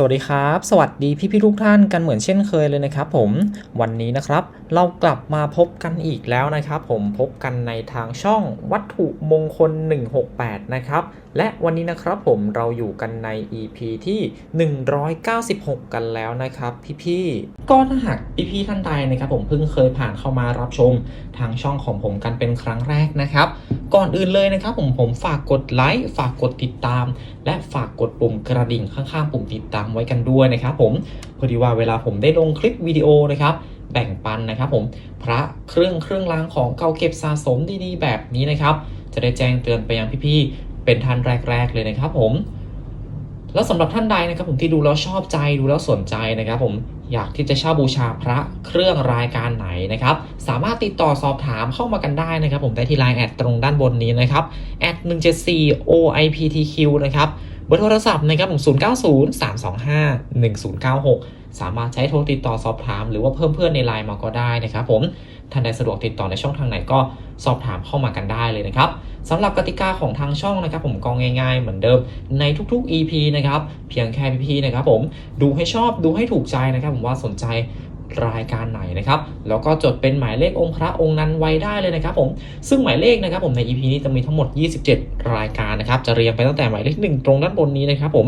สวัสดีครับ สวัสดีพี่พี่ทุกท่านกันเหมือนเช่นเคยเลยนะครับผมวันนี้นะครับ เรากลับมาพบกันอีกแล้วนะครับ ผมพบกันในทางช่องวัตถุมงคล 168 นะครับ และวันนี้นะครับผมเราอยู่กันใน EP ที่ 196 กันแล้วนะครับพี่ๆ ก็ถ้าหากพี่พี่ท่านใดนะครับผมเพิ่งเคยผ่านเข้ามารับชมทางช่องของผมกันเป็นครั้งแรกนะครับ ก่อนอื่นเลยนะครับผมผมฝากกดไลค์ฝากกดติดตาม และฝากกดปุ่มกระดิ่งข้างๆ ปุ่มติดตามไว้กันด้วยนะครับผมพอดีว่าเวลาผมได้ลงคลิปวิดีโอนะครับแบ่งปันนะครับผมพระเครื่องเครื่องรางของเก่าเก็บสะสมดีๆแบบนี้นะครับ จะได้แจ้งเตือนไปยังพี่ๆ เป็นท่านแรก ๆ เลยนะครับผม แล้วสำหรับท่านใดนะครับผมที่ดูแล้วชอบใจดูแล้วสนใจนะครับผมอยากที่จะเช่าบูชาพระเครื่องรายการไหนนะครับ สามารถติดต่อสอบถามเข้ามากันได้นะครับ ผมได้ที่ไลน์แอดตรงด้านบนนี้นะครับแอด174 OIPTQ นะครับเบอร์โทรศัพท์นะครับผม090 325 1096 สามารถใช้โทรติดต่อสอบถาม หรือว่าเพิ่มเพื่อนในไลน์มาก็ได้นะครับผมท่านใดสะดวกติดต่อในช่องทางไหนก็สอบถามเข้ามากันได้เลยนะครับสำหรับกติกาของทางช่องนะครับ ผมก็ง่าย ๆ เหมือนเดิมในทุกๆ EP นะครับเพียงแค่พี่ๆนะครับผมดูให้ชอบดูให้ถูกใจนะครับ ผมว่าสนใจรายการไหนนะครับ แล้วก็จดเป็นหมายเลของค์พระองค์นั้นไว้ได้เลยนะครับผมซึ่งหมายเลขนะครับผมใน EP นี้จะมีทั้งหมด 27 รายการนะครับ จะเรียงไปตั้งแต่หมายเลข 1 ตรงด้านบนนี้นะครับผม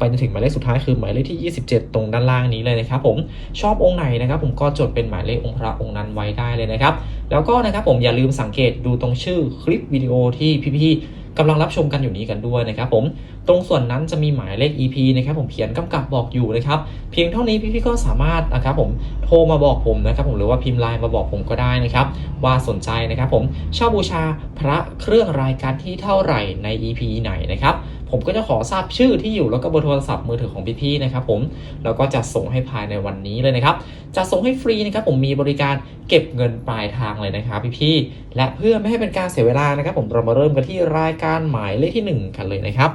ไปจนถึงหมายเลขสุดท้ายคือหมายเลขที่ 27 ตรงด้านล่างนี้เลยนะครับผมชอบองค์ไหนนะครับ ผมก็จดเป็นหมายเลของค์พระองค์นั้นไว้ได้เลยนะครับ แล้วก็นะครับผมอย่าลืมสังเกตดูตรงชื่อคลิปวิดีโอที่พี่ๆกำลังรับชมกันอยู่นี้กันด้วยนะครับผมตรงส่วนนั้นจะมีหมายเลข EP นะครับผมเขียนกำกับบอกอยู่นะครับเพียงเท่านี้พี่ๆก็สามารถนะครับผมโทรมาบอกผมนะครับผมหรือว่าพิมพ์ไลน์มาบอกผมก็ได้นะครับว่าสนใจนะครับผมช่าบูชาพระเครื่องรายการที่เท่าไหร่ใน EP ไหนนะครับ ผมก็จะขอทราบชื่อที่อยู่แล้วก็เบอร์โทรศัพท์มือถือของพี่ๆนะครับผมแล้วก็จะส่งให้ภายในวันนี้เลยนะครับจะส่งให้ฟรีนะครับผมมีบริการเก็บเงินปลายทางเลยนะครับพี่ๆและเพื่อไม่ให้เป็นการเสียเวลานะครับ ผมเรามาเริ่มกันที่รายการหมายเลขที่ 1 กันเลยนะครับ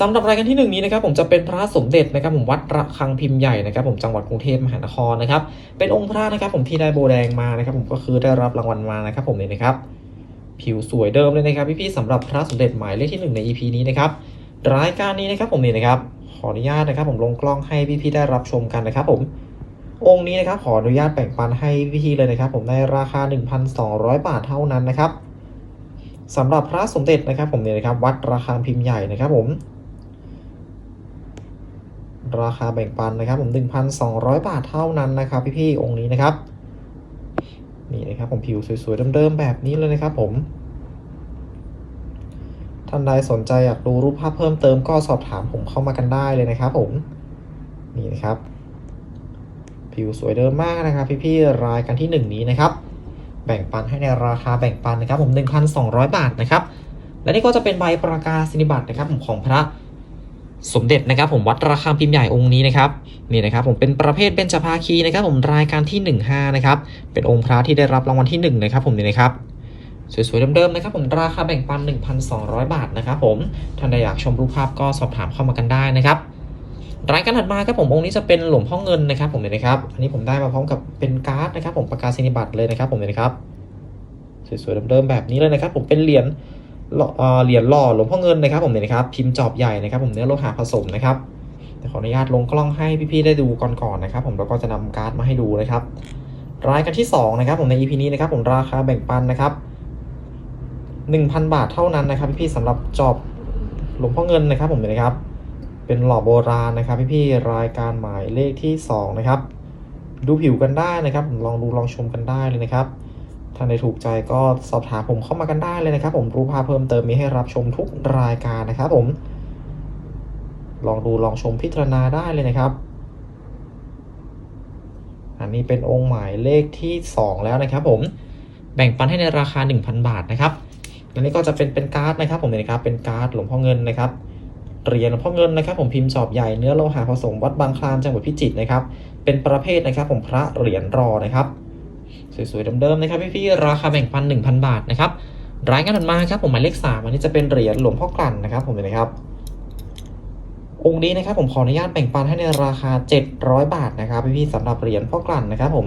สำหรับรายการที่หนึ่งนี้นะครับผมจะเป็นพระสมเด็จนะครับผมวัดระฆังพิมพ์ใหญ่นะครับผมจังหวัดกรุงเทพมหานครนะครับเป็นองค์พระนะครับผมที่ได้โบแดงมานะครับผมก็คือได้รับรางวัลมานะครับผมเลยนะครับ ผิวสวยเดิมเลยนะครับพี่ๆสำหรับพระสมเด็จหมายเลขที่หนึ่งใน EP นี้นะครับรายการนี้นะครับผมนี่นะครับขออนุญาตนะครับ ผมลงกล้องให้พี่ๆได้รับชมกันนะครับ ผมองค์นี้นะครับขออนุญาตแบ่งปันให้พี่ๆเลยนะครับ ผมในราคา 1,200 บาทเท่านั้นนะครับสำหรับพระสมเด็จนะครับ ผมเนี่ยนะครับ วัดราคาพิมพ์ใหญ่นะครับผมราคาแบ่งปันนะครับผม 1,200 บาทเท่านั้นนะครับ พี่ๆองค์นี้นะครับ นี่นะครับผมผิวสวยๆเดิมๆแบบนี้เลยนะครับผมท่านใดสนใจอยากดูรูปภาพเพิ่มเติมก็สอบถามผมเข้ามากันได้เลยนะครับผมนี่นะครับ ผิวสวยเดิมมากนะครับ พี่ๆรายการที่หนึ่งนี้นะครับ แบ่งปันให้ในราคาแบ่งปันนะครับ ผม 1,200 บาทนะครับ และนี่ก็จะเป็นใบประกาศนียบัตรนะครับผมของพระ สมเด็จนะครับผมวัดราคาพิมพ์ใหญ่องค์นี้นะครับนี่นะครับผมเป็นประเภทเบญจภาคีนะครับผมรายการที่ 15นะครับเป็นองค์พระที่ได้รับรางวัลที่1นะครับผมนี่นะครับสวยๆเดิมๆนะครับผมราคาแบ่งปัน 1,200 บาทนะครับผมท่านใดอยากชมรูปภาพก็สอบถามเข้ามากันได้นะครับรายการถัดมาครับผมองค์นี้จะเป็นหลวงพ่อเงินนะครับผมเนี่ยนะครับอันนี้ผมได้มาพร้อมกับเป็นการ์ดนะครับ ผมประกาศนียบัตรเลยนะครับผมเนี่ยนะครับสวยๆเดิมๆแบบนี้เลยนะครับ ผมเป็นเหรียญ เหรียญหล่อหลวงพ่อเงินนะครับผมเนี่ยนะครับพิมพ์จอบใหญ่นะครับผมเนื้อโลหะผสมนะครับแต่ขออนุญาตลงกล้องให้พี่ๆได้ดูก่อนๆนะครับผมแล้วก็จะนำการ์ดมาให้ดูนะครับรายการที่สองนะครับผมใน EP นี้นะครับผมราคาแบ่งปันนะครับ 1,000 บาทเท่านั้นนะครับพี่ๆสำหรับจอบหลวงพ่อเงินนะครับผมเนี่ยนะครับ เป็นหล่อโบราณนะครับพี่ๆรายการหมายเลขที่สองนะครับดูผิวกันได้นะครับลองดูลองชมกันได้เลยนะครับ ท่านใดถูกใจก็สอบถามผมเข้ามากันได้เลยนะครับ ผมรูปภาพเพิ่มเติมมีให้รับชมทุกรายการนะครับผมลองดูลองชมพิจารณาได้เลยนะครับ อันนี้เป็นองค์หมายเลขที่ 2 แล้วนะครับ ผมแบ่งปันให้ในราคา 1,000 บาทนะครับอันนี้ก็จะเป็นเป็นการ์ดนะครับ ผมเนี่ยนะครับเป็นการ์ดหลวงพ่อเงินนะครับเหรียญหลวงพ่อเงินนะครับ ผมพิมพ์จอบใหญ่เนื้อโลหะผสมวัดบางคลานจังหวัดพิจิตรนะครับ เป็นประเภทนะครับ ผมพระเหรียญรอนะครับ สวยๆเดิมๆนะครับพี่ๆราคาแบ่งพันหนึ่งพันบาทนะครับรายงานถัดมาครับผมหมายเลขสามอันนี้จะเป็นเหรียญหลวงพ่อกลั่นนะครับผมเลยนะครับ องค์นี้นะครับผมขออนุญาตแบ่งปันให้ในราคาเจ็ดร้อยบาทนะครับพี่ๆสำหรับเหรียญพ่อกลั่นนะครับผม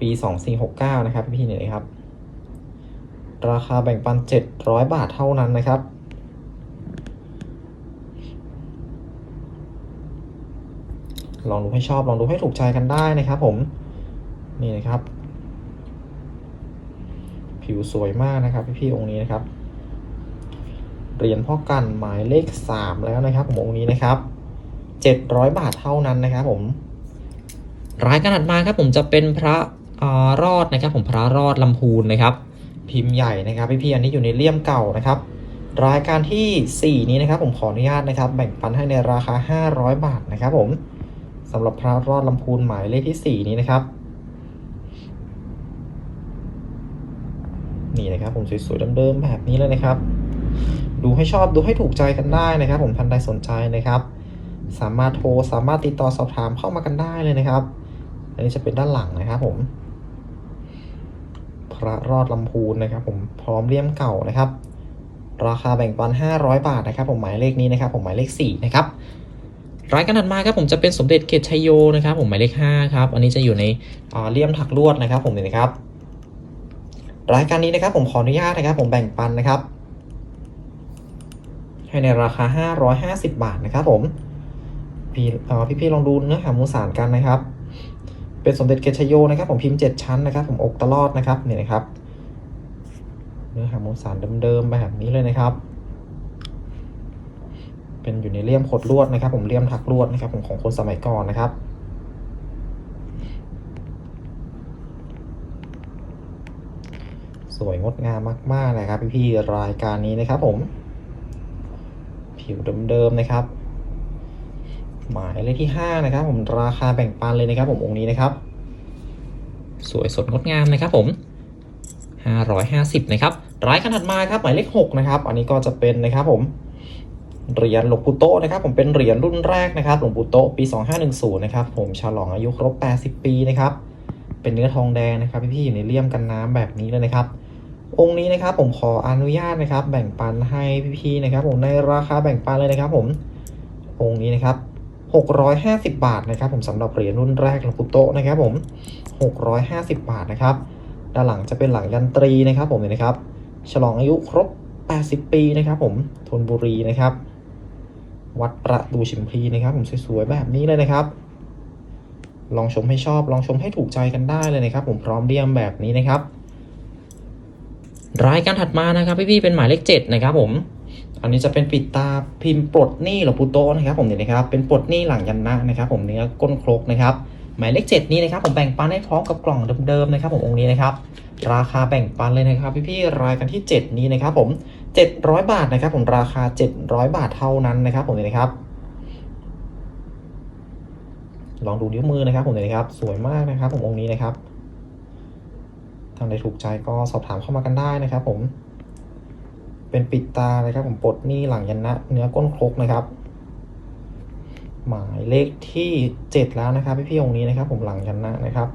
ปีสองสี่หกเก้านะครับพี่ๆนี่ยนะครับ ราคาแบ่งปันเจ็ดร้อยบาทเท่านั้นนะครับลองดูให้ชอบลองดูให้ถูกใจกันได้นะครับผม นี่นะครับ ผิวสวยมากนะครับ พี่ๆองค์นี้นะครับเหรียญพ่อกันหมายเลขสามแล้วนะครับผมองค์นี้นะครับเจ็ดร้อยบาทเท่านั้นนะครับผมรายการถัดมาครับผมจะเป็นพระอรอดนะครับผมพระรอดลำพูนนะครับ พิมพ์ใหญ่นะครับพี่ๆอันนี้อยู่ในเลี่ยมเก่านะครับ รายการทีสี่ 4 นี้นะครับ ผมขออนุญาตนะครับ แบ่งปันให้ในราคา 500 บาทนะครับ ผมสำหรับพระรอดลำพูนหมายเลขที่ 4 นี้นะครับ นี่นะครับผมสวยๆเดิมๆแบบนี้เลยนะครับ ดูให้ชอบดูให้ถูกใจกันได้นะครับ ผมท่านใดสนใจนะครับ สามารถโทรสามารถติดต่อสอบถามเข้ามากันได้เลยนะครับ อันนี้จะเป็นด้านหลังนะครับ ผม พระรอดลำพูนนะครับ ผมพร้อมเลี่ยมเก่านะครับ ราคาแบ่งปัน 500 บาทนะครับ ผมหมายเลขนี้นะครับ ผมหมายเลข4นะครับรายการถัดมาครับผมจะเป็นสมเด็จเกตชัยโยนะครับ ผมหมายเลข5ครับ อันนี้จะอยู่ในเลี่ยมถักลวดนะครับ ผมเนี่ยนะครับ รายการนี้นะครับผมขออนุญาตนะครับผมแบ่งปันนะครับให้ในราคา 550 บาทนะครับผมพี่เอ่อพี่ๆลองดูเนื้อหามูสารกันนะครับ เป็นสมเด็จเกชโยนะครับ ผมพิมพ์ 7 ชั้นนะครับ ผมอกตลอดนะครับเนี่ยนะครับ เนื้อหามูสารเดิมๆแบบนี้เลยนะครับ เป็นอยู่ในเลี่ยมขดลวดนะครับ ผมเลี่ยมถักลวดนะครับผมของคนสมัยก่อนนะครับ สวยงดงามมาก ๆ นะครับ พี่ๆรายการนี้นะครับผม ผิวเดิม ๆ นะครับ หมายเลขที่ 5 นะครับ ผมราคาแบ่งปันเลยนะครับ ผมองค์นี้นะครับ สวยสดงดงามนะครับ ผม 550 นะครับรายขนาดมาครับหมายเลข 6 นะครับ อันนี้ก็จะเป็นนะครับ ผมเหรียญหลวงปู่โตนะครับ ผมเป็นเหรียญรุ่นแรกนะครับหลวงปู่โตปี 2510 นะครับ ผมฉลองอายุครบ 80 ปีนะครับเป็นเนื้อทองแดงนะครับ พี่ๆอยู่ในเลี่ยมกันน้ำแบบนี้เลยนะครับ องค์นี้นะครับผมขออนุญาตนะครับ แบ่งปันให้พี่ๆนะครับ ผมในราคาแบ่งปันเลยนะครับ ผมองค์นี้นะครับ650 บาทนะครับ ผมสำหรับเหรียญรุ่นแรกหลวงปู่โตะนะครับ ผม 650 บาทนะครับ ด้านหลังจะเป็นหลังยันตรีนะครับ ผมเนี่ยนะครับ ฉลองอายุครบ 80 ปีนะครับ ผมธนบุรีนะครับ วัดประดูชิมพีนะครับ ผมสวยๆแบบนี้เลยนะครับ ลองชมให้ชอบ ลองชมให้ถูกใจกันได้เลยนะครับ ผมพร้อมเดียมแบบนี้นะครับ รายการถัดมานะครับพี่ๆเป็นหมายเลขเจ็ดนะครับผม อันนี้จะเป็นปิดตาพิมพ์ปลดหนี้หลวงปู่โตนะครับ ผมเนี่ยนะครับ เป็นปลดหนี้หลังยันนะนะครับ ผมเนื้อก้นครกนะครับ หมายเลขเจ็ดนี้นะครับ ผมแบ่งปันให้พร้อมกับกล่องเดิมๆนะครับ ผมองค์นี้นะครับ ราคาแบ่งปันเลยนะครับพี่ๆรายการที่ 7 นี้นะครับ ผม 700 บาทนะครับ ผมราคา 700 บาทเท่านั้นนะครับ ผมเนี่ยนะครับลองดูนิ้วมือนะครับ ผมเนี่ยนะครับ สวยมากนะครับ ผมองค์นี้นะครับ ท่านใดถูกใจก็สอบถามเข้ามากันได้นะครับ ผม เป็นปิดตานะครับ ผมปลดหนี้หลังยันนะเนื้อก้นครกนะครับ หมายเลขที่เจ็ดแล้วนะครับพี่ๆองค์นี้นะครับ ผมหลังยันนะนะครับ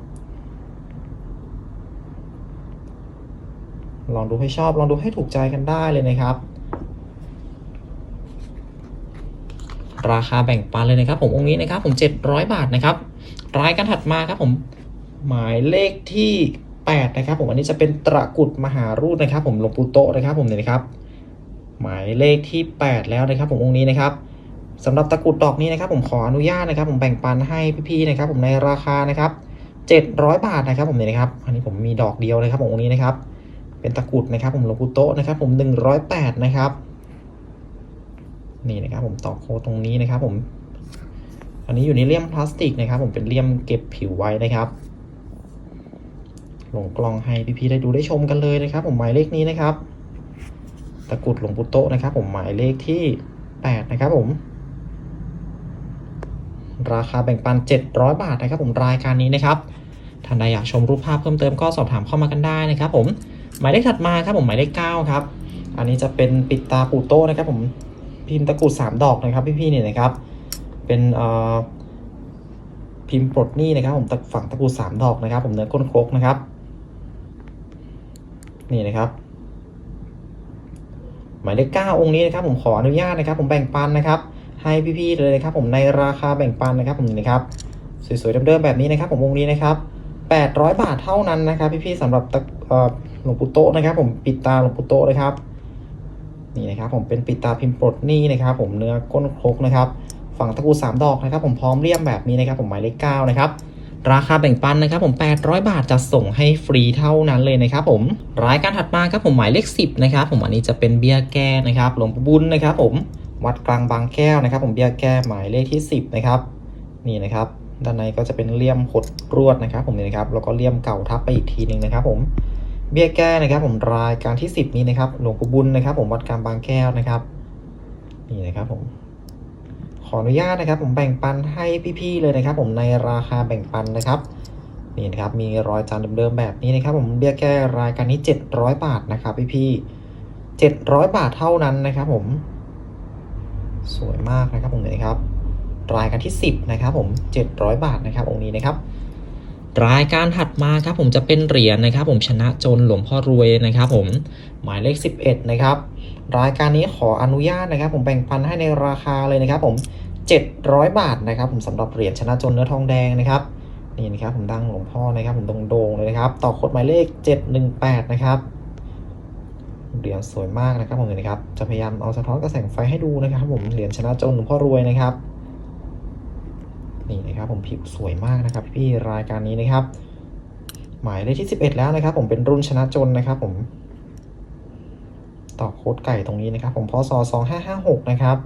ลองดูให้ชอบ ลองดูให้ถูกใจกันได้เลยนะครับราคาแบ่งปันเลยนะครับ ผมองค์นี้นะครับ ผม 700 บาทนะครับรายการถัดมาครับผมหมายเลขที่ 8นะครับผมอันนี้จะเป็นตระกุดมหารูปนะครับ ผมหลวงปู่โตนะครับผมเนี่ยนะครับ หมายเลขที่ 8 แล้วนะครับ ผมองค์นี้นะครับสำหรับตะกุดดอกนี้นะครับ ผมขออนุญาตนะครับ ผมแบ่งปันให้พี่ๆนะครับ ผมในราคานะครับ 700 บาทนะครับ ผมเนี่ยนะครับ อันนี้ผมมีดอกเดียวนะครับ ผมองค์นี้นะครับ เป็นตะกุดนะครับ ผมหลวงปู่โตนะครับ ผม 108 นะครับ นี่นะครับ ผมตอกโคตรงนี้นะครับ ผม อันนี้อยู่ในเลี่ยมพลาสติกนะครับ ผมเป็นเลี่ยมเก็บผิวไว้นะครับ ลงกล้องให้พี่ๆได้ดูได้ชมกันเลยนะครับ ผมหมายเลขนี้นะครับ ตะกรุดหลวงปู่โตนะครับ ผมหมายเลขที่ 8 นะครับผม ราคาแบ่งปัน 700 บาทนะครับ ผมรายการนี้นะครับท่านใดอยากชมรูปภาพเพิ่มเติมก็สอบถามเข้ามากันได้นะครับ ผมหมายเลขถัดมาครับผมหมายเลข9ครับ อันนี้จะเป็นปิดตาปูโต้นะครับผมพิมพ์ตะกรุด3ดอกนะครับพี่ๆเนี่ยนะครับ เป็นเอ่อพิมพ์ปลดหนี้นะครับผมฝั่งตะกรุด3ดอกนะครับ ผมเนื้อก้นครกนะครับ นี่นะครับ หมายเลข9องค์นี้นะครับผมขออนุญาตนะครับ ผมแบ่งปันนะครับ ให้พี่ๆเลยนะครับ ผมในราคาแบ่งปันนะครับผมนี่นะครับสวยๆเดิมๆแบบนี้นะครับ ผมองค์นี้นะครับ800บาทเท่านั้นนะครับ พี่ๆสำหรับตะเอ่อหลวงปู่โตนะครับ ผมปิดตาหลวงปู่โตนะครับนี่นะครับ ผมเป็นปิดตาพิมพ์ปลดหนี้นะครับ ผมเนื้อก้นครกนะครับ ฝั่งตะกรุด3ดอกนะครับ ผมพร้อมเลี่ยมแบบนี้นะครับ ผมหมายเลข9นะครับ ราคาแบ่งปันนะครับผม 800 บาทจะส่งให้ฟรีเท่านั้นเลยนะครับผม รายการถัดมาครับผมหมายเลข 10 นะครับผมอันนี้จะเป็นเบียร์แก้นะครับหลวงปู่บุญนะครับผมวัดกลางบางแก้วนะครับ ผมเบียร์แก้หมายเลขที่ 10 นะครับ นี่นะครับด้านในก็จะเป็นเลี่ยมหดรวดนะครับ ผมนี่นะครับแล้วก็เลี่ยมเก่าทับไปอีกทีหนึ่งนะครับ ผมเบี้ยแก้นะครับ ผมรายการที่ 10 นี้นะครับหลวงปู่บุญนะครับ ผมวัดกลางบางแก้วนะครับ นี่นะครับผม ขออนุญาตนะครับ ผมแบ่งปันให้พี่ๆเลยนะครับ ผมในราคาแบ่งปันนะครับนี่นะครับมีรอยจานเดิมๆแบบนี้นะครับ ผมเบี้ยแก้รายการนี้ 700 บาทนะครับพี่ๆ700 บาทเท่านั้นนะครับ ผมสวยมากนะครับผมเลยครับรายการที่ 10 นะครับ ผม 700 บาทนะครับองค์นี้นะครับ รายการถัดมาครับผมจะเป็นเหรียญนะครับผมชนะจนหลวงพ่อรวยนะครับผมหมายเลข 11 นะครับ รายการนี้ขออนุญาตนะครับ ผมแบ่งปันให้ในราคาเลยนะครับ ผม 700 บาทนะครับ ผมสำหรับเหรียญชนะจนเนื้อทองแดงนะครับนี่นะครับผมดังหลวงพ่อนะครับ ผมโด่งๆเลยนะครับ ต่อโคดหมายเลข 718 นะครับเหรียญสวยมากนะครับผมนะครับ จะพยายามเอาสะท้อนกระแสงไฟให้ดูนะครับ ผมเหรียญชนะจนหลวงพ่อรวยนะครับ นี่นะครับผมผิวสวยมากนะครับ พี่รายการนี้นะครับ หมายเลขที่ 11 แล้วนะครับ ผมเป็นรุ่นชนะจนนะครับ ผมต่อโค้ดไก่ตรงนี้นะครับ ผมพศ2556นะครับ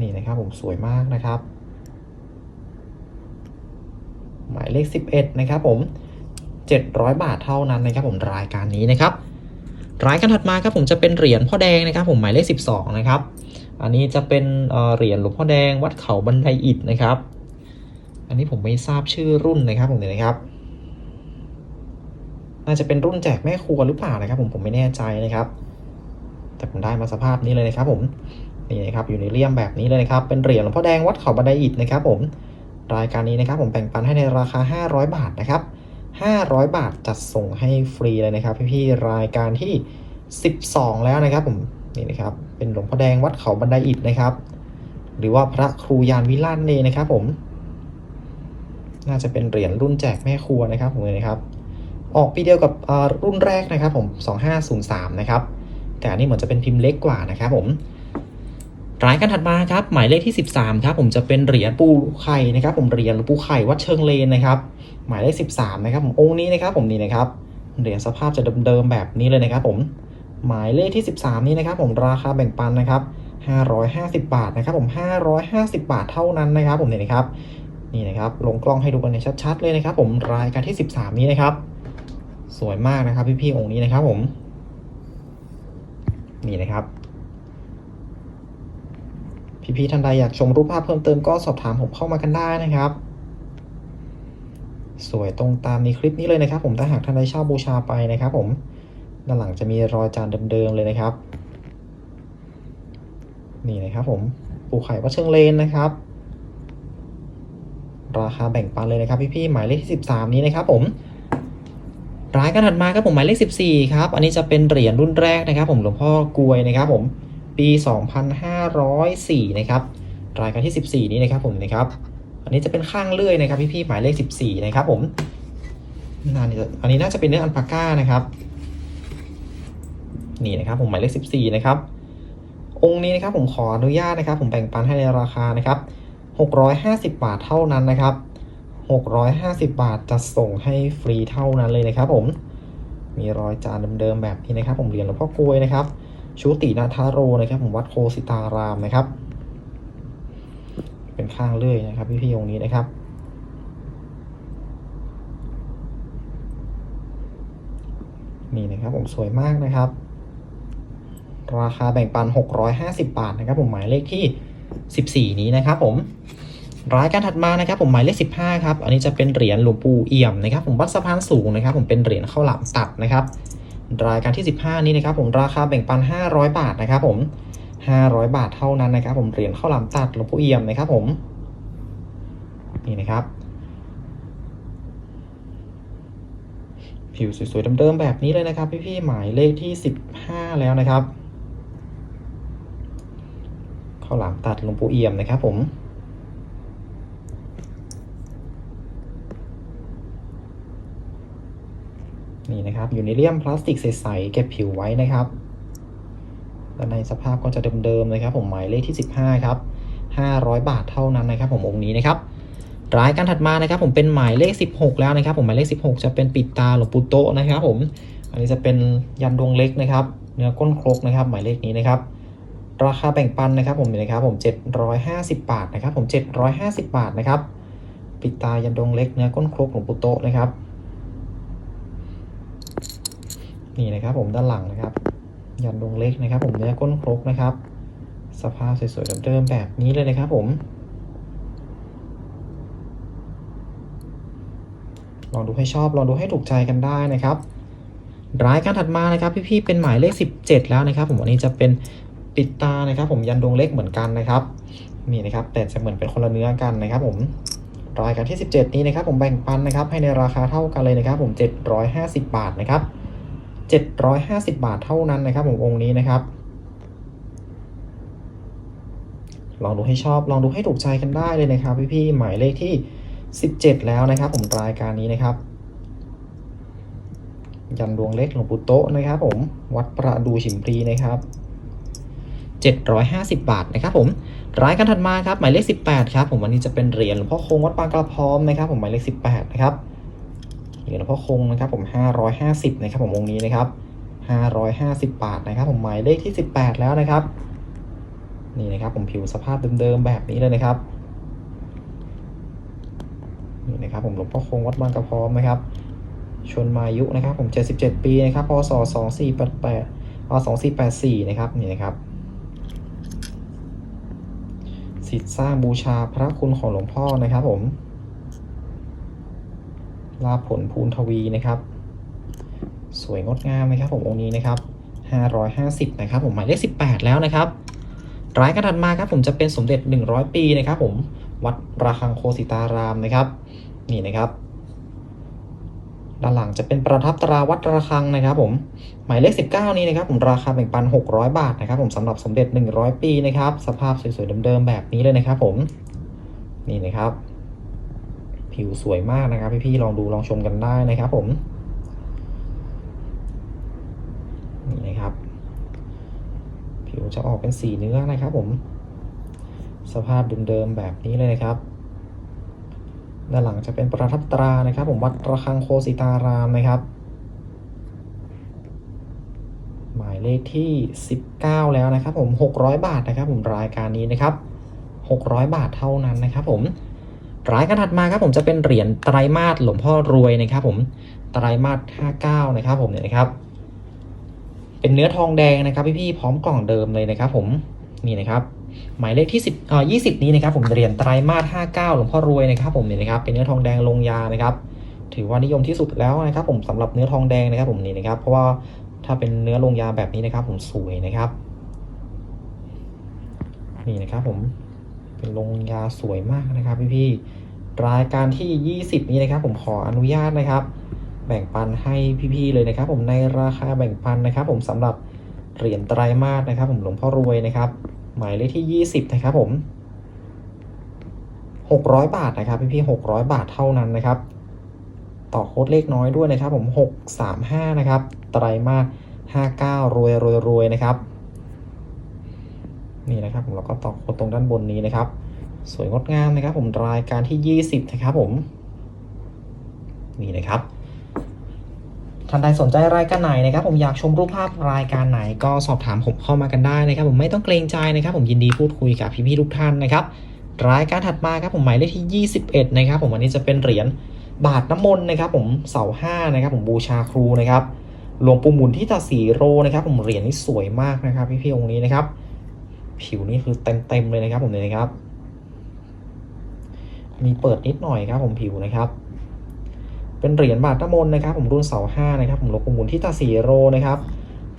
นี่นะครับผมสวยมากนะครับ หมายเลข 11 นะครับ ผม 700 บาทเท่านั้นนะครับ ผมรายการนี้นะครับรายการถัดมาครับผมจะเป็นเหรียญพ่อแดงนะครับ ผมหมายเลข 12 นะครับ อันนี้จะเป็นเหรียญหลวงพ่อแดงวัดเขาบันไดอิฐนะครับ อันนี้ผมไม่ทราบชื่อรุ่นนะครับผมเนี่ยนะครับ น่าจะเป็นรุ่นแจกแม่ครัวหรือเปล่านะครับ ผมผมไม่แน่ใจนะครับ แต่ผมได้มาสภาพนี้เลยนะครับ ผมนี่นะครับอยู่ในเลี่ยมแบบนี้เลยนะครับ เป็นเหรียญหลวงพ่อแดงวัดเขาบันไดอิฐนะครับ ผมรายการนี้นะครับ ผมแบ่งปันให้ในราคา 500 บาทนะครับ500 บาทจัดส่งให้ฟรีเลยนะครับ พี่ๆรายการที่ 12 แล้วนะครับ ผมนี่นะครับ เป็นหลวงพ่อแดงวัดเขาบันไดอิฐนะครับ หรือว่าพระครูยานวิลาศเนนะครับผม น่าจะเป็นเหรียญรุ่นแจกแม่ครัวนะครับผมเลยนะครับ ออกปีเดียวกับรุ่นแรกนะครับผม2503นะครับ แต่อันนี้เหมือนจะเป็นพิมพ์เล็กกว่านะครับผมรายการถัดมาครับ หมายเลขที่ 13ครับผมจะเป็นเหรียญปูไข่นะครับ ผมเหรียญปูไข่วัดเชิงเลนนะครับ หมายเลข 13 นะครับ ผมองค์นี้นะครับ ผมนี่นะครับเหรียญสภาพจะเดิมๆแบบนี้เลยนะครับ ผม หมายเลขที่ 13 นี้นะครับผมราคาแบ่งปันนะครับ 550 บาทนะครับผม 550 บาทเท่านั้นนะครับ ผมนี่นะครับนี่นะครับลงกล้องให้ดูกันในชัดๆเลยนะครับ ผมรายการที่ 13 นี้นะครับ สวยมากนะครับ พี่ๆองค์นี้นะครับผม นี่นะครับ พี่ๆท่านใดอยากชมรูปภาพเพิ่มเติมก็สอบถามผมเข้ามากันได้นะครับสวยตรงตามในคลิปนี้เลยนะครับ ผมถ้าหากท่านใดเช่าบูชาไปนะครับ ผม ด้านหลังจะมีรอยจานเดิมๆเลยนะครับ นี่นะครับผมปูไข่วัดเชิงเลนนะครับ ราคาแบ่งปันเลยนะครับพี่ๆหมายเลขที่13 นี้นะครับผมรายการถัดมาครับผมหมายเลข 14 ครับ อันนี้จะเป็นเหรียญรุ่นแรกนะครับ ผมหลวงพ่อกวยนะครับผมปี 2504 นะครับรายการที่ 14 นี้นะครับผมนะครับ อันนี้จะเป็นข้างเลื่อยนะครับพี่ๆหมายเลข 14 นะครับผมน่าจะอันนี้น่าจะเป็นเนื้ออัลปาก้านะครับ นี่นะครับผมหมายเลข14 นะครับ องค์นี้นะครับผมขออนุญาตนะครับ ผมแบ่งปันให้ในราคานะครับ650 บาทเท่านั้นนะครับ 650 บาทจะส่งให้ฟรีเท่านั้นเลยนะครับ ผม มีรอยจานเดิมๆแบบนี้นะครับ ผมเหรียญหลวงพ่อกลวยนะครับชุตินาทาโรนะครับ ผมวัดโคสิตารามนะครับ เป็นข้างเลื่อยนะครับ พี่ๆองค์นี้นะครับ นี่นะครับผมสวยมากนะครับ ราคาแบ่งปัน 650 บาทนะครับ ผมหมายเลขที่ 14 นี้นะครับผมรายการถัดมานะครับผมหมายเลข 15 ครับ อันนี้จะเป็นเหรียญหลวงปู่เอี่ยมนะครับ ผมวัดสะพานสูงนะครับ ผมเป็นเหรียญข้าวหลามตัดนะครับ รายการที่ 15 นี้นะครับ ผมราคาแบ่งปัน 500 บาทนะครับผม 500 บาทเท่านั้นนะครับ ผมเหรียญข้าวหลามตัดหลวงปู่เอี่ยมนะครับ ผมนี่นะครับผิวสวยๆเดิมๆแบบนี้เลยนะครับ พี่ๆหมายเลขที่ 15 แล้วนะครับ ข้าวหลามตัดหลวงปู่เอี่ยมนะครับผมนี่นะครับอยู่ในเลี่ยมพลาสติกใสๆเก็บผิวไว้นะครับด้านในสภาพก็จะเดิมๆนะครับผมหมายเลขที่ 15ครับ500 บาทเท่านั้นนะครับ ผมองค์นี้นะครับรายการถัดมานะครับ ผมเป็นหมายเลข 16 แล้วนะครับ ผมหมายเลข 16 จะเป็นปิดตาหลวงปู่โตนะครับ ผมอันนี้จะเป็นยันดวงเล็กนะครับ เนื้อก้นครกนะครับ หมายเลขนี้นะครับ ราคาแบ่งปันนะครับผมนี่นะครับผม 750 บาทนะครับผม 750 บาทนะครับ ปิดตายันดวงเล็กเนื้อก้นครกหลวงปู่โตะนะครับ นี่นะครับผมด้านหลังนะครับ ยันดวงเล็กนะครับ ผมเนื้อก้นครกนะครับ สภาพสวยๆเดิมๆแบบนี้เลยนะครับ ผมลองดูให้ชอบลองดูให้ถูกใจกันได้นะครับรายการถัดมานะครับ พี่ๆเป็นหมายเลข 17 แล้วนะครับ ผมอันนี้จะเป็น ปิดตานะครับ ผมยันดวงเล็กเหมือนกันนะครับนี่นะครับ แต่จะเหมือนเป็นคนละเนื้อกันนะครับผมรายการที่ 17 นี้นะครับ ผมแบ่งปันนะครับ ให้ในราคาเท่ากันเลยนะครับ ผม 750 บาทนะครับ 750 บาทเท่านั้นนะครับ ผมองค์นี้นะครับ ลองดูให้ชอบลองดูให้ถูกใจกันได้เลยนะครับ พี่ๆหมายเลขที่ 17 แล้วนะครับ ผมรายการนี้นะครับยันดวงเล็กหลวงปู่โตะนะครับ ผมวัดประดูฉิมพลีนะครับ 750 บาทนะครับผมรายการถัดมาครับหมายเลข 18ครับผมวันนี้จะเป็นเหรียญหลวงพ่อคงวัดปางกระพร้อมนะครับผมหมายเลข 18นะครับเหรียญหลวงพ่อคงนะครับผม 550นะครับผมองค์นี้นะครับ550 บาทนะครับ ผมหมายเลขที่ 18 แล้วนะครับ นี่นะครับผมผิวสภาพเดิมๆแบบนี้เลยนะครับนี่นะครับผมหลวงพ่อคงวัดบางกระพร้อมนะครับ ชนมายุนะครับ ผม 77 ปีนะครับพศ2488พศ2484นะครับนี่นะครับ สิทธิ์สร้างบูชาพระคุณของหลวงพ่อนะครับผม ลาผลภูนทวีนะครับ สวยงดงามนะครับผมองค์นี้นะครับ550นะครับผมหมายเลข18 แล้วนะครับรายการถัดมาครับผมจะเป็นสมเด็จ 100 ปีนะครับผมวัดระฆังโคสิตารามนะครับ นี่นะครับ ด้านหลังจะเป็นประทับตราวัดระฆังนะครับผม หมายเลข 19 นี้นะครับผมราคาแบ่งปัน 600 บาทนะครับผมสำหรับสมเด็จ 100 ปีนะครับสภาพสวยๆเดิมๆแบบนี้เลยนะครับผมนี่นะครับ ผิวสวยมากนะครับพี่ๆลองดูลองชมกันได้นะครับผมนี่นะครับ ผิวจะออกเป็นสีเนื้อนะครับผม สภาพเดิมๆแบบนี้เลยนะครับ ด้านหลังจะเป็นประทับตรานะครับ ผมวัดระฆังโคสิตารามนะครับ หมายเลขที่ 19 แล้วนะครับ ผม 600 บาทนะครับ ผมรายการนี้นะครับ 600 บาทเท่านั้นนะครับ ผมรายการถัดมาครับผมจะเป็นเหรียญไตรมาสหลวงพ่อรวยนะครับ ผมไตรมาส59 นะครับ ผมเนี่ยนะครับ เป็นเนื้อทองแดงนะครับพี่ๆพร้อมกล่องเดิมเลยนะครับ ผมนี่นะครับ หมายเลขที่10เอ่อ20 นี้นะครับผมเหรียญไตรมาส59 หลวงพ่อรวยนะครับผมเนี่ยนะครับเป็นเนื้อทองแดงลงยานะครับ ถือว่านิยมที่สุดแล้วนะครับ ผมสำหรับเนื้อทองแดงนะครับ ผมนี่นะครับ เพราะว่าถ้าเป็นเนื้อลงยาแบบนี้นะครับ ผมสวยนะครับ นี่นะครับผมเป็นลงยาสวยมากนะครับ พี่ๆรายการที่ 20 นี้นะครับ ผมขออนุญาตนะครับ แบ่งปันให้พี่ๆเลยนะครับ ผมในราคาแบ่งปันนะครับ ผมสำหรับเหรียญไตรมาสนะครับ ผมหลวงพ่อรวยนะครับ หมายเลขที่ 20 นะครับผม 600 บาทนะครับพี่ๆ600 บาทเท่านั้นนะครับ ต่อโค้ดเลขน้อยด้วยนะครับผม 635 นะครับ ไตรมาส59 รวยรวยรวยนะครับ นี่นะครับผมแล้วก็ต่อโค้ดตรงด้านบนนี้นะครับ สวยงดงามนะครับผมรายการที่ 20 นะครับผม นี่นะครับ ท่านใดสนใจรายการไหนนะครับ ผมอยากชมรูปภาพรายการไหนก็สอบถามผมเข้ามากันได้นะครับ ผมไม่ต้องเกรงใจนะครับ ผมยินดีพูดคุยกับพี่ๆทุกท่านนะครับรายการถัดมาครับผมหมายเลขที่ 21 นะครับ ผมวันนี้จะเป็นเหรียญบาทน้ำมนต์นะครับ ผมเสาห้านะครับ ผมบูชาครูนะครับหลวงปู่หมุนที่ตาสีโรนะครับ ผมเหรียญนี่สวยมากนะครับ พี่ๆองค์นี้นะครับ ผิวนี่คือเต็มๆเลยนะครับ ผมเลยนะครับ มีเปิดนิดหน่อยครับ ผมผิวนะครับ เป็นเหรียญบาทน้ำมนต์นะครับ ผมรุ่นเสาห้านะครับ ผมหลวงปู่หมุนที่ตาสีโรนะครับ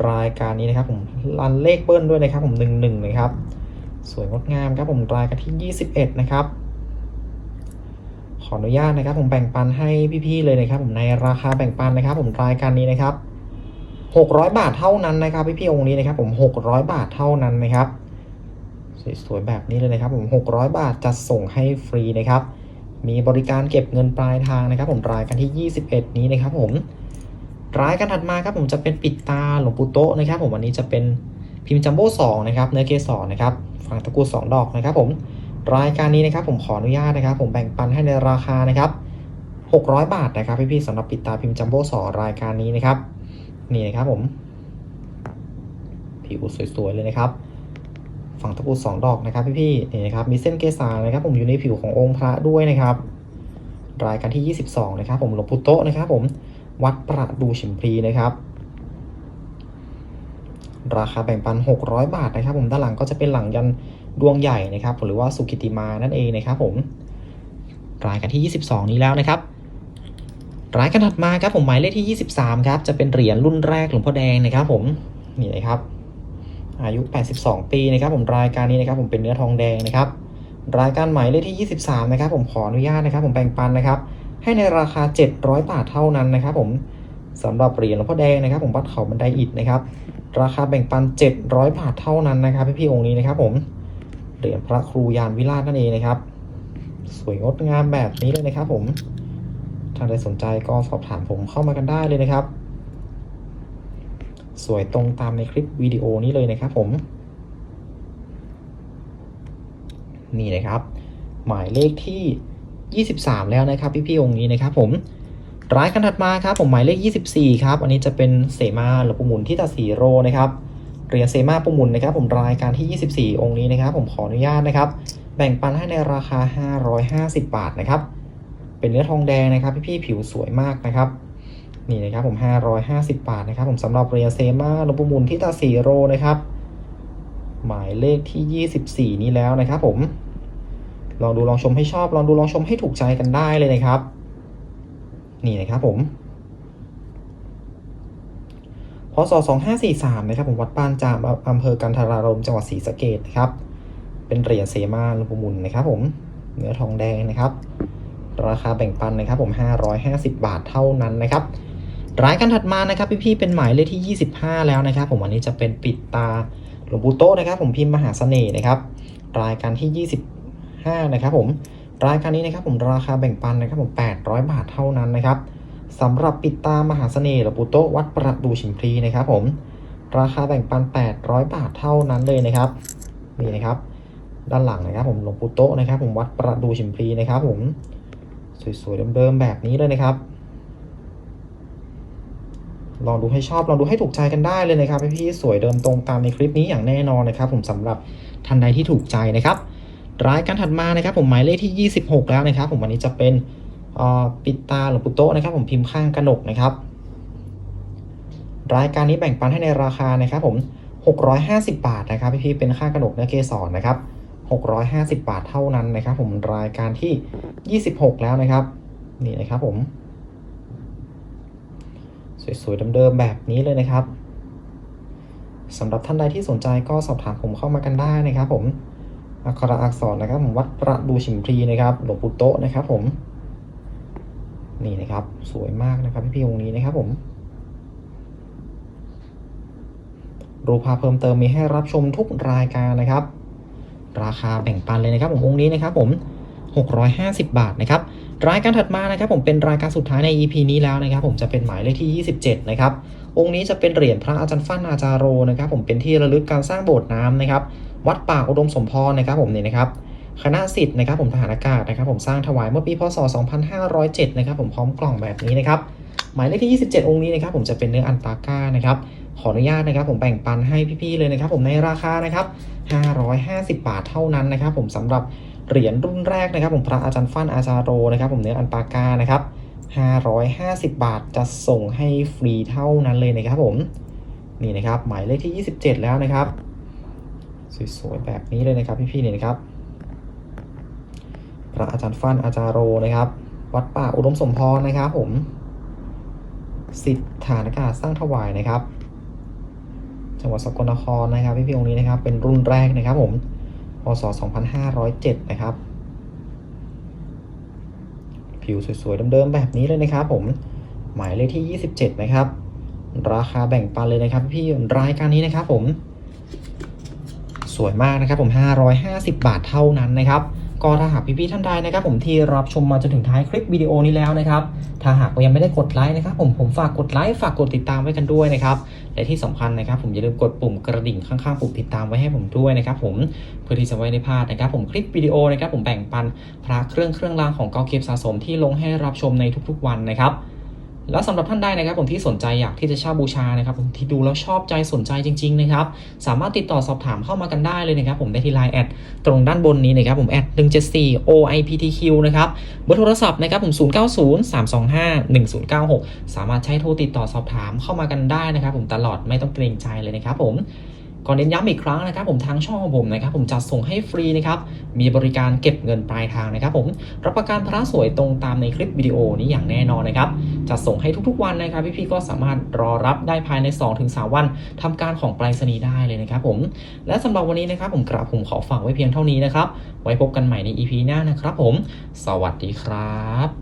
รายการนี้นะครับ ผมรันเลขเบิ้ลด้วยนะครับ ผมหนึ่งหนึ่งนะครับ สวยงดงามครับ ผมรายการที่21นะครับ ขออนุญาตนะครับ ผมแบ่งปันให้พี่ๆเลยนะครับ ผมในราคาแบ่งปันนะครับ ผมรายการนี้นะครับ600บาทเท่านั้นนะครับ พี่ๆองค์นี้นะครับ ผม600บาทเท่านั้นนะครับสวยๆแบบนี้เลยนะครับ ผม600บาทจัดส่งให้ฟรีนะครับ มีบริการเก็บเงินปลายทางนะครับ ผมรายการที่ 21 นี้นะครับผมรายการถัดมาครับผมจะเป็นปิดตาหลวงปู่โตะนะครับ ผมวันนี้จะเป็นพิมพ์จัมโบ้สองนะครับเนื้อเกสรนะครับฝั่งตะกรุดสองดอกนะครับ ผมรายการนี้นะครับผมขออนุญาตนะครับ ผมแบ่งปันให้ในราคานะครับ600 บาทนะครับพี่ๆสำหรับปิดตาพิมพ์จัมโบ้สอรายการนี้นะครับ นี่นะครับผมผิวสวยๆเลยนะครับ ฝั่งตะปูสองดอกนะครับพี่ๆนี่นะครับมีเส้นเกสานะครับผมอยู่ในผิวขององค์พระด้วยนะครับ รายการที่ 22 นะครับ ผมหลวงปู่โตนะครับ ผมวัดประดูฉิมพลีนะครับ ราคาแบ่งปัน 600 บาทนะครับ ผมด้านหลังก็จะเป็นหลังยันดวงใหญ่นะครับหรือว่าสุกิติมานั่นเองนะครับ ผม รายการที่ 22 นี้แล้วนะครับรายการถัดมาครับผมหมายเลขที่ 23 ครับจะเป็นเหรียญรุ่นแรกหลวงพ่อแดงนะครับ ผมนี่นะครับ อายุ 82 ปีนะครับผมรายการนี้นะครับผมเป็นเนื้อทองแดงนะครับรายการหมายเลขที่ 23 นะครับผมขออนุญาตนะครับผมแบ่งปันนะครับให้ในราคา 700 บาทเท่านั้นนะครับผมสำหรับเหรียญหลวงพ่อแดงนะครับ ผมวัดเขาบันไดอิฐนะครับ ราคาแบ่งปัน 700 บาทเท่านั้นนะครับพี่ๆองค์นี้นะครับผมเหรียญพระครูยานวิราชนั่นเองนะครับ สวยงดงามแบบนี้เลยนะครับ ผมถ้าใครสนใจก็สอบถามผมเข้ามากันได้เลยนะครับ สวยตรงตามในคลิปวิดีโอนี้เลยนะครับผมนี่นะครับ หมายเลขที่ 23 แล้วนะครับ พี่ๆองค์นี้นะครับผมรายกันถัดมาครับผมหมายเลข 24 ครับ อันนี้จะเป็นเสมาหรือปูหมุนที่ตัดสีโรนะครับเหรียญเสมาปูหมุนนะครับ ผมรายการที่ 24 องค์นี้นะครับ ผมขออนุญาตนะครับ แบ่งปันให้ในราคา 550 บาทนะครับ เป็นเนื้อทองแดงนะครับ พี่ๆผิวสวยมากนะครับ นี่นะครับผม 550 บาทนะครับผมสำหรับเหรียญเซมาลวงปู่หมุนที่ตาสีโรนะครับ หมายเลขที่ 24 นี้แล้วนะครับผม ลองดูลองชมให้ชอบ ลองดูลองชมให้ถูกใจกันได้เลยนะครับ นี่นะครับผมพศ2543 นะครับผมวัดป้านจามอำเภอกันทารารมจังหวัดศรีสะเกดนะครับ เป็นเหรียญเซมาลวงปู่หมุนนะครับผม เนื้อทองแดงนะครับราคาแบ่งปันนะครับผม 550 บาทเท่านั้นนะครับ รายการถัดมานะครับพี่ๆเป็นหมายเลขที่ 25 แล้วนะครับ ผมอันนี้จะเป็นปิดตาหลวงปู่โตนะครับ ผมพิมพ์มหาเสน่ห์นะครับ รายการที่ 25 นะครับ ผมรายการนี้นะครับ ผมราคาแบ่งปันนะครับ ผม 800 บาทเท่านั้นนะครับสำหรับปิดตามหาเสน่ห์หลวงปู่โตวัดประดูฉิมพลีนะครับ ผมราคาแบ่งปัน 800 บาทเท่านั้นเลยนะครับนี่นะครับ ด้านหลังนะครับ ผมหลวงปู่โตนะครับ ผมวัดประดูฉิมพลีนะครับ ผมสวยๆเดิมๆแบบนี้เลยนะครับ ลองดูให้ชอบลองดูให้ถูกใจกันได้เลยนะครับพี่ๆสวยเดิมตรงตามในคลิปนี้อย่างแน่นอนนะครับ ผมสำหรับท่านใดที่ถูกใจนะครับรายการถัดมานะครับ ผมหมายเลขที่ 26 แล้วนะครับ ผมวันนี้จะเป็นปิดตาหลวงปู่โตะนะครับ ผมพิมพ์ข้างกระหนกนะครับ รายการนี้แบ่งปันให้ในราคานะครับ ผม 650 บาทนะครับพี่ๆเป็นค่ากระหนกเนื้อเกสรนะครับ 650 บาทเท่านั้นนะครับ ผมรายการที่ 26 แล้วนะครับ นี่นะครับผม สวยๆเดิมๆแบบนี้เลยนะครับสำหรับท่านใดที่สนใจก็สอบถามผมเข้ามากันได้นะครับ ผมอักขระอักษรนะครับผมวัดประดูฉิมพลีนะครับหลวงปู่โตนะครับ ผม นี่นะครับ สวยมากนะครับพี่ๆองค์นี้นะครับ ผมรูปภาพเพิ่มเติมมีให้รับชมทุกรายการนะครับ ราคาแบ่งปันเลยนะครับ ผมองค์นี้นะครับ ผม 650 บาทนะครับ รายการถัดมานะครับผมเป็นรายการสุดท้ายใน EP นี้แล้วนะครับผมจะเป็นหมายเลขที่ 27 นะครับองค์นี้จะเป็นเหรียญพระอาจารย์ฟั่นอาจารโรนะครับผมเป็นที่ระลึกการสร้างโบสถ์น้ำนะครับวัดป่าอุดมสมพรนะครับผมนี่นะครับคณะสิทธิ์นะครับผมทหารอากาศนะครับผมสร้างถวายเมื่อปีพศ 2507 นะครับผมพร้อมกล่องแบบนี้นะครับหมายเลขที่ 27 องค์นี้นะครับผมจะเป็นเนื้ออันปาก้านะครับขออนุญาตนะครับผมแบ่งปันให้พี่ๆเลยนะครับผมในราคานะครับ550 บาทเท่านั้นนะครับผมสำหรับ เหรียญรุ่นแรกนะครับผมพระอาจารย์ฟั่นอาจารโรนะครับผมเนื้ออันปาก้านะครับ550 บาทจะส่งให้ฟรีเท่านั้นเลยนะครับผมนี่นะครับหมายเลขที่ 27 แล้วนะครับ สวยๆแบบนี้เลยนะครับพี่ๆเนี่ยนะครับ พระอาจารย์ฟั่นอาจารโรนะครับ วัดป่าอุดมสมพรนะครับผมสิทธานากาศสร้างถวายนะครับ จังหวัดสกลนครนะครับพี่ๆองค์นี้นะครับเป็นรุ่นแรกนะครับผม พศ 2507 นะครับ ผิวสวยๆเดิมๆแบบนี้เลยนะครับผม หมายเลขที่ 27 นะครับ ราคาแบ่งปันเลยนะครับพี่รายการนี้นะครับผม สวยมากนะครับผม 550 บาทเท่านั้นนะครับ ก็ถ้าหากพี่ๆท่านใดนะครับ ผมที่รับชมมาจนถึงท้ายคลิปวิดีโอนี้แล้วนะครับ ถ้าหากว่ายังไม่ได้กดไลค์นะครับ ผมผมฝากกดไลค์ฝากกดติดตามไว้กันด้วยนะครับ และที่สำคัญนะครับ ผมอย่าลืมกดปุ่มกระดิ่งข้างๆปุ่มติดตามไว้ให้ผมด้วยนะครับ ผมเพื่อที่จะไว้ไม่พลาดนะครับ ผมคลิปวิดีโอนะครับ ผมแบ่งปันพระเครื่องเครื่องรางของเกาเก็บสะสมที่ลงให้รับชมในทุกๆ วันนะครับ แล้วสำหรับท่านใดนะครับผมที่สนใจอยากที่จะเช่าบูชานะครับผมที่ดูแล้วชอบใจสนใจจริงๆนะครับสามารถติดต่อสอบถามเข้ามากันได้เลยนะครับผมได้ที่ไลน์แอดตรงด้านบนนี้นะครับผมแอด174 OIPTQ นะครับเบอร์โทรศัพท์นะครับผม090 325 1096 สามารถใช้โทรติดต่อสอบถามเข้ามากันได้นะครับผมตลอดไม่ต้องเกรงใจเลยนะครับผม ก่อนเน้นย้ำอีกครั้งนะครับ ผมทางช่องของผมนะครับ ผมจัดส่งให้ฟรีนะครับ มีบริการเก็บเงินปลายทางนะครับผมรับประกันพระสวยตรงตามในคลิปวิดีโอนี้อย่างแน่นอนนะครับจัดส่งให้ทุกๆวันนะครับพี่ๆก็สามารถรอรับได้ภายใน 2-3 วันทำการของปรษณีย์ได้เลยนะครับผมและสำหรับวันนี้นะครับ ผมกราบผมขอฝากไว้เพียงเท่านี้นะครับไว้พบกันใหม่ใน EP หน้านะครับ ผม สวัสดีครับ